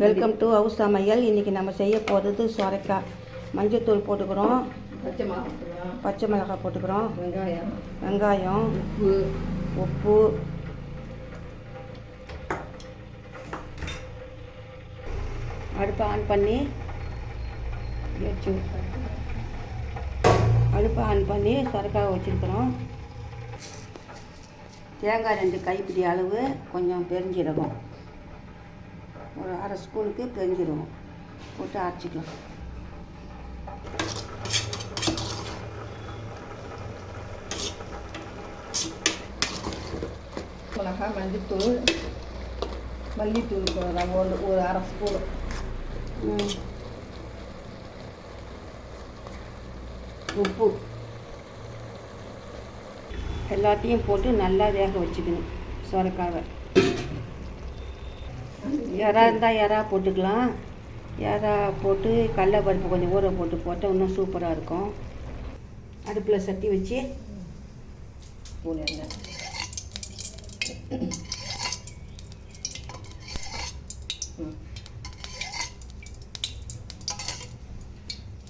Welcome to house சமையல் இன்றைக்கி நம்ம செய்ய போகிறது சொரைக்காய் மஞ்சத்தூள் போட்டுக்கிறோம். பச்சை மிளகாய் பச்சை மிளகாய் போட்டுக்கிறோம். வெங்காயம். வெங்காயம். உப்பு. உப்பு. அடுப்பை ஆன் பண்ணி வச்சு அடுப்பை ஆன் பண்ணி சொரக்காய் வச்சுருக்குறோம். தேங்காய் ரெண்டு கைப்பிடி அளவு கொஞ்சம் பெருஞ்சீரகம். ஒரு அரை ஸ்பூனுக்கு பெருஞ்சீரகம் போட்டு அரைச்சிக்கலாம். மிளகாய் மஞ்சத்தூள் மல்லித்தூள் போடுறோம் ஒரு ஒரு அரை ஸ்பூன். உப்பு. எல்லாத்தையும் போட்டு நல்லா வேக வச்சுக்கணும். சொரக்காவை. இறா இருந்தால் இறா போட்டுக்கலாம். இறா போட்டு கடல பருப்பு கொஞ்சம் ஊற போட்டு போட்டால் இன்னும் சூப்பராக இருக்கும். அடுப்பில் சட்டி வச்சு போடுங்க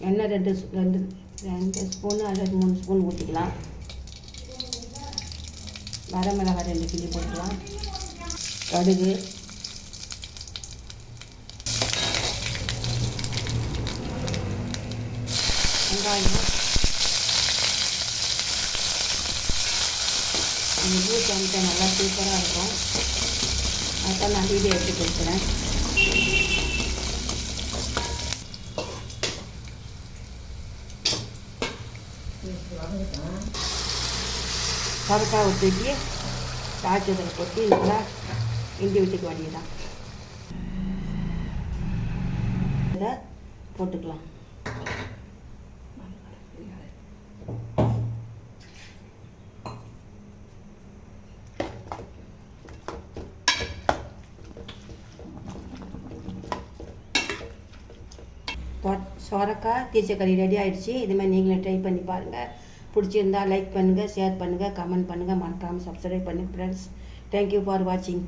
எண்ணெய் ரெண்டு ரெண்டு ரெண்டு ஸ்பூனு அல்லது மூணு ஸ்பூன் ஊற்றிக்கலாம் வரமிளகாய் ரெண்டு கிள்ளி போட்டுக்கலாம். கடுகு. வெங்காயம் அந்த ஊற்றி வந்துட்டு நல்லா சூப்பராக இருக்கும். அதான் நான் வீடியோ எடுத்து கொடுக்குறேன். சொரக்காவை தூக்கி தாய்ச்சதில் கொட்டி நல்லா இண்டி விட்டுக்க வேண்டியதான் இதை போட்டுக்கலாம். சொரக்காய் தீச்சக்கறி ரெடி ஆகிடுச்சு இதுமாதிரி நீங்களும் ட்ரை பண்ணி பாருங்கள் பிடிச்சிருந்தா லைக் பண்ணுங்கள் ஷேர் பண்ணுங்கள் கமெண்ட் பண்ணுங்கள் மறக்காமல் சப்ஸ்கிரைப் பண்ணுங்கள் ஃப்ரெண்ட்ஸ் தேங்க்யூ ஃபார் வாட்சிங்